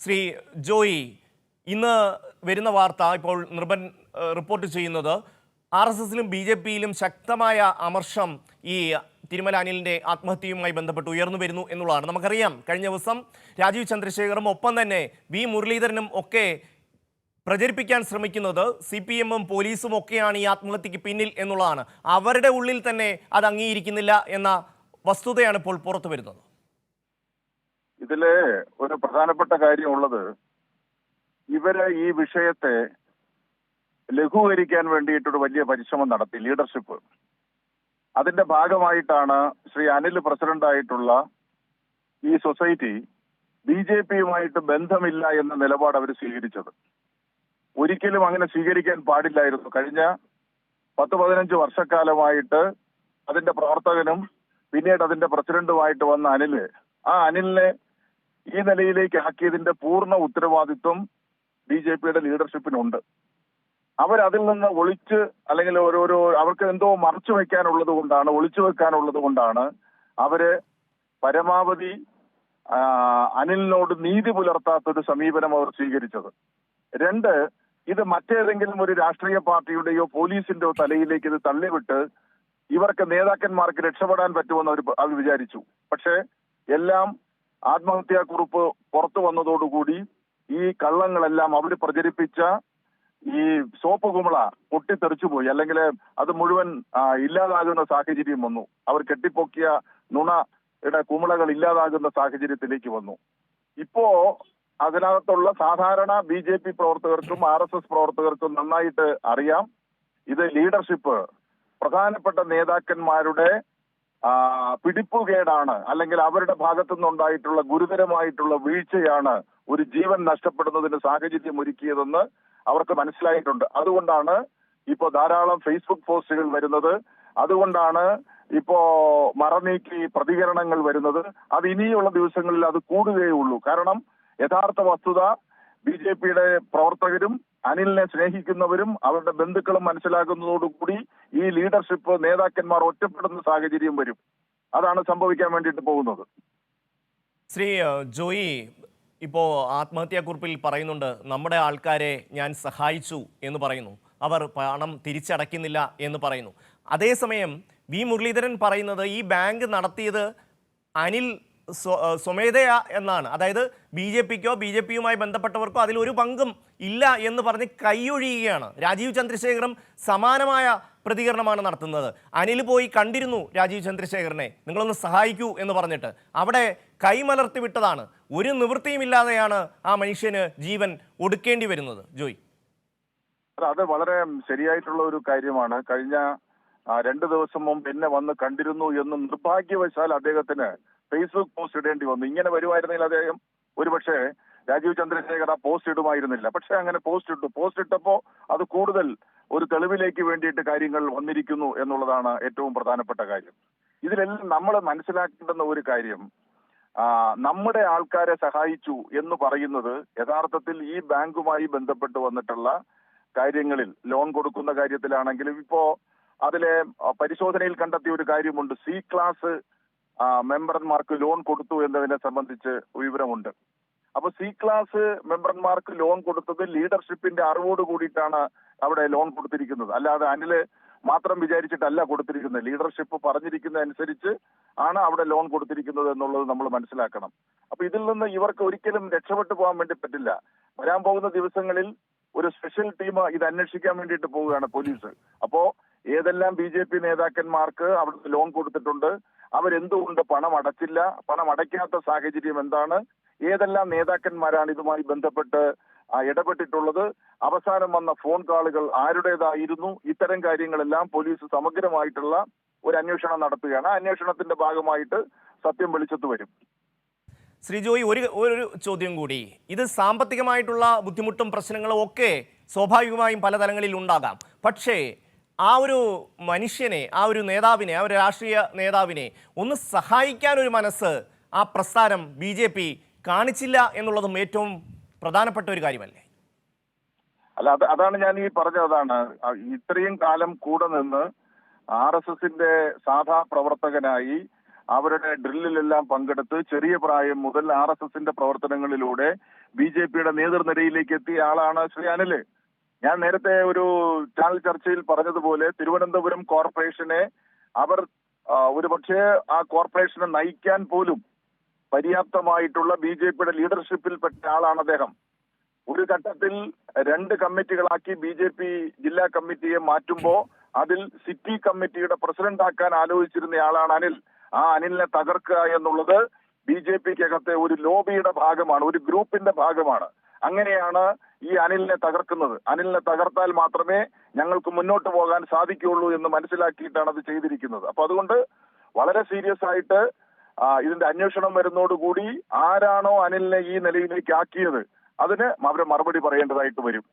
ശ്രീ ജോയി ഇന്ന് വരുന്ന വാർത്ത ഇപ്പോൾ നിർബൻ റിപ്പോർട്ട് ചെയ്യുന്നത് ആർ എസ് എസിലും ബി ജെ പിയിലും ശക്തമായ അമർഷം ഈ തിരുമല അനിലിന്റെ ആത്മഹത്യയുമായി ബന്ധപ്പെട്ട് ഉയർന്നു വരുന്നു എന്നുള്ളതാണ്. നമുക്കറിയാം കഴിഞ്ഞ ദിവസം രാജീവ് ചന്ദ്രശേഖറും ഒപ്പം തന്നെ വി മുരളീധരനും ഒക്കെ പ്രചരിപ്പിക്കാൻ ശ്രമിക്കുന്നത് സി പി എമ്മും പോലീസും ഒക്കെയാണ് ഈ ആത്മഹത്യക്ക് പിന്നിൽ എന്നുള്ളതാണ്. അവരുടെ ഉള്ളിൽ തന്നെ അത് അംഗീകരിക്കുന്നില്ല എന്ന വസ്തുതയാണ് ഇപ്പോൾ പുറത്തു വരുന്നത് ഇതിൽ ഒരു പ്രധാനപ്പെട്ട കാര്യമുള്ളത് ഇവർ ഈ വിഷയത്തെ ലഘൂകരിക്കാൻ വേണ്ടിയിട്ടൊരു വലിയ പരിശ്രമം നടത്തി ലീഡർഷിപ്പ്. അതിന്റെ ഭാഗമായിട്ടാണ് ശ്രീ അനിൽ പ്രസിഡന്റായിട്ടുള്ള ഈ സൊസൈറ്റി ബി ജെ പിയുമായിട്ട് ബന്ധമില്ല എന്ന നിലപാട് അവർ സ്വീകരിച്ചത്. ഒരിക്കലും അങ്ങനെ സ്വീകരിക്കാൻ പാടില്ലായിരുന്നു. കഴിഞ്ഞ പത്ത് പതിനഞ്ച് വർഷക്കാലമായിട്ട് അതിന്റെ പ്രവർത്തകനും പിന്നീട് അതിന്റെ പ്രസിഡന്റുമായിട്ട് വന്ന അനിൽ ആ അനിലിനെ ഈ നിലയിലേക്ക് ആക്കിയതിന്റെ പൂർണ ഉത്തരവാദിത്വം ബി ജെ പിയുടെ ലീഡർഷിപ്പിനുണ്ട്. അവരതിൽ നിന്ന് ഒളിച്ച് അല്ലെങ്കിൽ ഓരോരോ അവർക്ക് എന്തോ മറച്ചു വെക്കാനുള്ളത് കൊണ്ടാണ് ഒളിച്ചു വെക്കാനുള്ളത് കൊണ്ടാണ് അവർ പരമാവധി അനിലിനോട് നീതി പുലർത്താത്തൊരു സമീപനം അവർ സ്വീകരിച്ചത്. രണ്ട് ഇത് മറ്റേതെങ്കിലും ഒരു രാഷ്ട്രീയ പാർട്ടിയുടെയോ പോലീസിന്റെയോ തലയിലേക്ക് ഇത് തള്ളിവിട്ട് ഇവർക്ക് നേതാക്കന്മാർക്ക് രക്ഷപ്പെടാൻ പറ്റുമെന്ന് അവർ അവർ വിചാരിച്ചു. പക്ഷേ എല്ലാം ആത്മഹത്യാ കുറിപ്പ് പുറത്തു വന്നതോടുകൂടി ഈ കള്ളങ്ങളെല്ലാം അവർ പ്രചരിപ്പിച്ച ഈ സോപ്പ് കുമിള പൊട്ടിത്തെറിച്ചുപോയി അല്ലെങ്കിൽ അത് മുഴുവൻ ഇല്ലാതാകുന്ന സാഹചര്യം വന്നു. അവർ കെട്ടിപ്പൊക്കിയ നുണയുടെ കുമിളകൾ ഇല്ലാതാകുന്ന സാഹചര്യത്തിലേക്ക് വന്നു. ഇപ്പോ അതിനകത്തുള്ള സാധാരണ ബി ജെ പി പ്രവർത്തകർക്കും ആർ എസ് എസ് പ്രവർത്തകർക്കും നന്നായിട്ട് അറിയാം. ഇത് ലീഡർഷിപ്പ്. പ്രധാനപ്പെട്ട നേതാക്കന്മാരുടെ പിടിപ്പുകേടാണ് അല്ലെങ്കിൽ അവരുടെ ഭാഗത്തു നിന്നുണ്ടായിട്ടുള്ള ഗുരുതരമായിട്ടുള്ള വീഴ്ചയാണ് ഒരു ജീവൻ നഷ്ടപ്പെടുന്നതിന് സാഹചര്യം ഒരുക്കിയതെന്ന് അവർക്ക് മനസ്സിലായിട്ടുണ്ട്. അതുകൊണ്ടാണ് ഇപ്പോ ധാരാളം ഫേസ്ബുക്ക് പോസ്റ്റുകൾ വരുന്നത്. അതുകൊണ്ടാണ് ഇപ്പോ മറനീക്കി പ്രതികരണങ്ങൾ വരുന്നത്. അത് ഇനിയുള്ള ദിവസങ്ങളിൽ അത് കൂടുകയുള്ളൂ കാരണം യഥാർത്ഥ വസ്തുത ബി ജെ പിയുടെ പ്രവർത്തകരും അനിലിനെ സ്നേഹിക്കുന്നവരും അവരുടെ ബന്ധുക്കളും മനസ്സിലാക്കുന്നതോടുകൂടി ഈ ലീഡർഷിപ്പ് നേതാക്കന്മാർ ഒറ്റപ്പെടുന്ന സാഹചര്യം വരും. അതാണ് സംഭവിക്കാൻ വേണ്ടിയിട്ട് പോകുന്നത്. ശ്രീ ജോയി ഇപ്പോ ഇപ്പോൾ ആത്മഹത്യാക്കുറിപ്പിൽ പറയുന്നുണ്ട് നമ്മുടെ ആൾക്കാരെ ഞാൻ സഹായിച്ചു എന്ന് പറയുന്നു. അവർ പണം തിരിച്ചടയ്ക്കുന്നില്ല എന്ന് പറയുന്നു. അതേസമയം വി മുരളീധരൻ പറയുന്നത് ഈ ബാങ്ക് നടത്തിയത് അനിൽ സ്വ- സ്വമേധയാ എന്നാണ്. അതായത് ബി ജെ പിക്കോ ബി ജെ പിയുമായി ബന്ധപ്പെട്ടവർക്കോ അതിൽ ഒരു പങ്കും ഇല്ല എന്ന് പറഞ്ഞ് കൈയൊഴിയുകയാണ്. രാജീവ് ചന്ദ്രശേഖറും സമാനമായ പ്രതികരണമാണ് നടത്തുന്നത്. അനിൽ പോയി കണ്ടിരുന്നു രാജീവ് ചന്ദ്രശേഖരനെ. നിങ്ങളൊന്ന് സഹായിക്കൂ എന്ന് പറഞ്ഞിട്ട്. അവിടെ കൈമലർത്തി വിട്ടതാണ്. ഒരു നിവൃത്തിയും ഇല്ലാതെയാണ് ആ മനുഷ്യന് ജീവൻ ഒടുക്കേണ്ടി വരുന്നത്. ജോയ്. അത് വളരെ ശരിയായിട്ടുള്ള ഒരു കാര്യമാണ്. കഴിഞ്ഞ രണ്ട് ദിവസം മുമ്പ് എന്നെ വന്ന് കണ്ടിരുന്നു എന്ന് നിർഭാഗ്യവശാൽ അദ്ദേഹത്തിന് ഫേസ്ബുക്ക് പോസ്റ്റ് ഇടേണ്ടി വന്നു. ഇങ്ങനെ വരുമായിരുന്നെങ്കിൽ അദ്ദേഹം. ഒരുപക്ഷെ രാജീവ് ചന്ദ്രശേഖർ ആ പോസ്റ്റ് ഇടുമായിരുന്നില്ല. പക്ഷെ അങ്ങനെ പോസ്റ്റ് ഇട്ടു. പോസ്റ്റ് ഇട്ടപ്പോ അത് കൂടുതൽ ഒരു തെളിവിലേക്ക് വേണ്ടിയിട്ട് കാര്യങ്ങൾ വന്നിരിക്കുന്നു എന്നുള്ളതാണ് ഏറ്റവും പ്രധാനപ്പെട്ട കാര്യം. ഇതിലെല്ലാം നമ്മൾ മനസ്സിലാക്കേണ്ടുന്ന ഒരു കാര്യം നമ്മുടെ ആൾക്കാരെ സഹായിച്ചു എന്ന് പറയുന്നത് യഥാർത്ഥത്തിൽ ഈ ബാങ്കുമായി ബന്ധപ്പെട്ട് വന്നിട്ടുള്ള കാര്യങ്ങളിൽ ലോൺ കൊടുക്കുന്ന കാര്യത്തിലാണെങ്കിലും ഇപ്പോ അതിലെ പരിശോധനയിൽ കണ്ടെത്തിയ ഒരു കാര്യമുണ്ട്. സി ക്ലാസ് മെമ്പർമാർക്ക് ലോൺ കൊടുത്തു എന്നതിനെ സംബന്ധിച്ച് വിവരമുണ്ട്. അപ്പൊ സി ക്ലാസ് മെമ്പർമാർക്ക് ലോൺ കൊടുത്തത് ലീഡർഷിപ്പിന്റെ അറിവോട് കൂടിയിട്ടാണ് അവിടെ ലോൺ കൊടുത്തിരിക്കുന്നത്. അല്ലാതെ അനിൽ മാത്രം വിചാരിച്ചിട്ടല്ല കൊടുത്തിരിക്കുന്നത്. ലീഡർഷിപ്പ് പറഞ്ഞിരിക്കുന്ന അനുസരിച്ച് ആണ് അവിടെ ലോൺ കൊടുത്തിരിക്കുന്നത് എന്നുള്ളത് നമ്മൾ മനസ്സിലാക്കണം. അപ്പൊ ഇതിൽ നിന്ന് ഇവർക്ക് ഒരിക്കലും രക്ഷപ്പെട്ടു പോകാൻ വേണ്ടി പറ്റില്ല. വരാൻ പോകുന്ന ദിവസങ്ങളിൽ ഒരു സ്പെഷ്യൽ ടീം ഇത് അന്വേഷിക്കാൻ വേണ്ടിയിട്ട് പോവുകയാണ് പോലീസ്. അപ്പോ ഏതെല്ലാം ബി ജെ പി നേതാക്കന്മാർക്ക് അവിടുത്തെ ലോൺ കൊടുത്തിട്ടുണ്ട് അവരെന്തുകൊണ്ട് പണം അടച്ചില്ല പണം അടയ്ക്കാത്ത സാഹചര്യം എന്താണ് ഏതെല്ലാം നേതാക്കന്മാരാണ് ഇതുമായി ബന്ധപ്പെട്ട് ഇടപെട്ടിട്ടുള്ളത്? അവസാനം വന്ന ഫോൺ കോളുകൾ ആരുടേതായിരുന്നു? ഇത്തരം കാര്യങ്ങളെല്ലാം പോലീസ് സമഗ്രമായിട്ടുള്ള ഒരു അന്വേഷണം നടത്തുകയാണ്. ആ അന്വേഷണത്തിന്റെ ഭാഗമായിട്ട് സത്യം വെളിച്ചത്ത് വരും. ശ്രീ ജോയി ഒരു ഒരു ചോദ്യം കൂടി. ഇത് സാമ്പത്തികമായിട്ടുള്ള ബുദ്ധിമുട്ടും പ്രശ്നങ്ങളും ഒക്കെ സ്വാഭാവികമായും പല തലങ്ങളിൽ ഉണ്ടാകാം. പക്ഷേ ആ ഒരു മനുഷ്യനെ ആ ഒരു നേതാവിനെ ആ ഒരു രാഷ്ട്രീയ നേതാവിനെ ഒന്ന് സഹായിക്കാൻ ഒരു മനസ്സ് ആ പ്രസ്ഥാനം ബി കാണിച്ചില്ല എന്നുള്ളതും ഏറ്റവും പ്രധാനപ്പെട്ട ഒരു കാര്യമല്ലേ? അല്ല അത് അതാണ് ഞാൻ ഈ പറഞ്ഞതാണ് ഇത്രയും കാലം കൂടെ നിന്ന് ആർ എസ് എസിന്റെ സാധാ പ്രവർത്തകനായി അവരുടെ ഡ്രില്ലിലെല്ലാം പങ്കെടുത്ത് ചെറിയ പ്രായം മുതൽ ആർ എസ് എസിന്റെ പ്രവർത്തനങ്ങളിലൂടെ ബി ജെ പിയുടെ നേതൃനിരയിലേക്ക് എത്തിയ ആളാണ് ശ്രീ അനിൽ. ഞാൻ നേരത്തെ ഒരു ചാനൽ ചർച്ചയിൽ പറഞ്ഞതുപോലെ തിരുവനന്തപുരം കോർപ്പറേഷനെ അവർ ഒരുപക്ഷെ ആ കോർപ്പറേഷനെ നയിക്കാൻ പോലും പര്യാപ്തമായിട്ടുള്ള ബി ജെ പിയുടെ ലീഡർഷിപ്പിൽപ്പെട്ട ആളാണ് അദ്ദേഹം. ഒരു ഘട്ടത്തിൽ രണ്ട് കമ്മിറ്റികളാക്കി ബി ജെ പി ജില്ലാ കമ്മിറ്റിയെ മാറ്റുമ്പോ അതിൽ സിറ്റി കമ്മിറ്റിയുടെ പ്രസിഡന്റ് ആക്കാൻ ആലോചിച്ചിരുന്ന ആളാണ് അനിൽ. ആ അനിലിനെ തകർക്കുക എന്നുള്ളത് ബി ജെ പിക്കകത്തെ ഒരു ലോബിയുടെ ഭാഗമാണ് ഒരു ഗ്രൂപ്പിന്റെ ഭാഗമാണ്. അങ്ങനെയാണ് ഈ അനിലിനെ തകർക്കുന്നത്. അനിലിനെ തകർത്താൽ മാത്രമേ ഞങ്ങൾക്ക് മുന്നോട്ട് പോകാൻ സാധിക്കുകയുള്ളൂ എന്ന് മനസ്സിലാക്കിയിട്ടാണ് അത് ചെയ്തിരിക്കുന്നത്. അപ്പൊ അതുകൊണ്ട് വളരെ സീരിയസ് ആയിട്ട് ഇതിന്റെ അന്വേഷണം വരുന്നതോടുകൂടി ആരാണോ അനിലിനെ ഈ നിലയിലേക്ക് ആക്കിയത് അതിന് അവരെ മറുപടി പറയേണ്ടതായിട്ട് വരും.